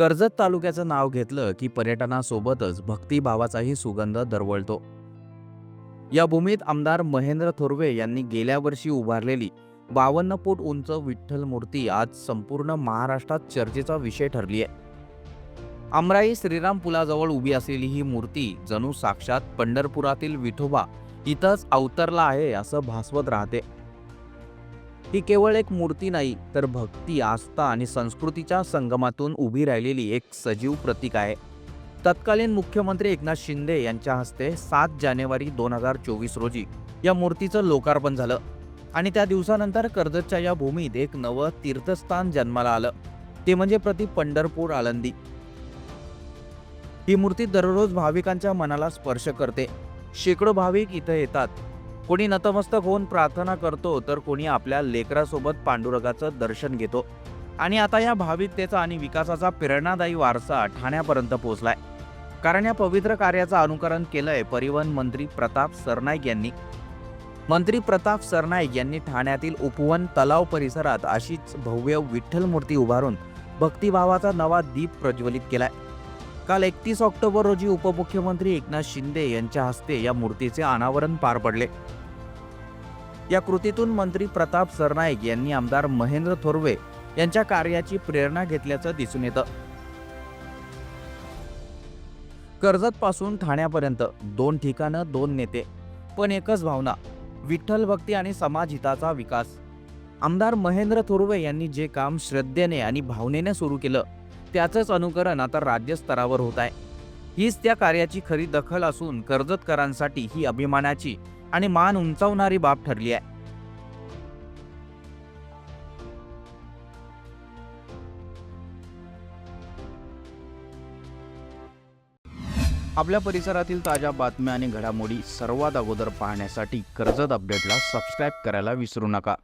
कर्जत तालुक्याचं नाव घेतलं की पर्यटनासोबतच भक्तिभावाचाही सुगंध दरवळतो. या भूमीत आमदार महेंद्र थोरवे यांनी गेल्या वर्षी उभारलेली बावन्न फूट उंच विठ्ठल मूर्ती आज संपूर्ण महाराष्ट्रात चर्चेचा विषय ठरली आहे. आमराई श्रीराम पुलाजवळ उभी असलेली ही मूर्ती जणू साक्षात पंढरपुरातील विठोबा इथंच अवतरला आहे असं भासवत राहते. ही केवळ एक मूर्ती नाही तर भक्ती आस्था आणि संस्कृतीच्या संगमातून उभी राहिलेली एक सजीव प्रतीक आहे. तत्कालीन मुख्यमंत्री एकनाथ शिंदे यांच्या हस्ते सात जानेवारी दोन हजार चोवीस रोजी या मूर्तीचं लोकार्पण झालं आणि त्या दिवसानंतर कर्जतच्या या भूमीत एक नवं तीर्थस्थान जन्माला आलं. ते म्हणजे प्रति पंढरपूर आळंदी. ही मूर्ती दररोज भाविकांच्या मनाला स्पर्श करते. शेकडो भाविक इथं येतात. कोणी नतमस्तक होऊन प्रार्थना करतो तर कोणी आपल्या लेकरासोबत पांडुरंगाचं दर्शन घेतो. आणि आता या भाविकतेचा आणि विकासाचा प्रेरणादायी वारसा ठाण्यापर्यंत पोहोचलाय. कारण या पवित्र कार्याचं अनुकरण केलंय परिवहन मंत्री प्रताप सरनाईक यांनी. मंत्री प्रताप सरनाईक यांनी ठाण्यातील उपवन तलाव परिसरात अशीच भव्य विठ्ठल मूर्ती उभारून भक्तिभावाचा नवा दीप प्रज्वलित केलाय. काल एकतीस ऑक्टोबर रोजी उपमुख्यमंत्री एकनाथ शिंदे यांच्या हस्ते या मूर्तीचे अनावरण पार पडले. या कृतीतून मंत्री प्रताप सरनाईक यांनी आमदार महेंद्र थोरवे यांच्या कार्याची प्रेरणा घेतल्याचं दिसून येतं. कर्जतपासून ठाण्यापर्यंत दोन ठिकाणं दोन नेते पण एकच भावना विठ्ठल भक्ती आणि समाज हिताचा विकास. आमदार महेंद्र थोरवे यांनी जे काम श्रद्धेने आणि भावनेने सुरू केलं त्याचंच अनुकरण आता राज्यस्तरावर होत आहे. हीच त्या कार्याची खरी दखल असून कर्जतकरांसाठी ही अभिमानाची आणि मान उंचावणारी बाब ठरली आहे. आपल्या परिसरातील ताज्या बातम्या आणि घडामोडी सर्वात अगोदर पाहण्यासाठी कर्जत अपडेटला सबस्क्राईब करायला विसरू नका.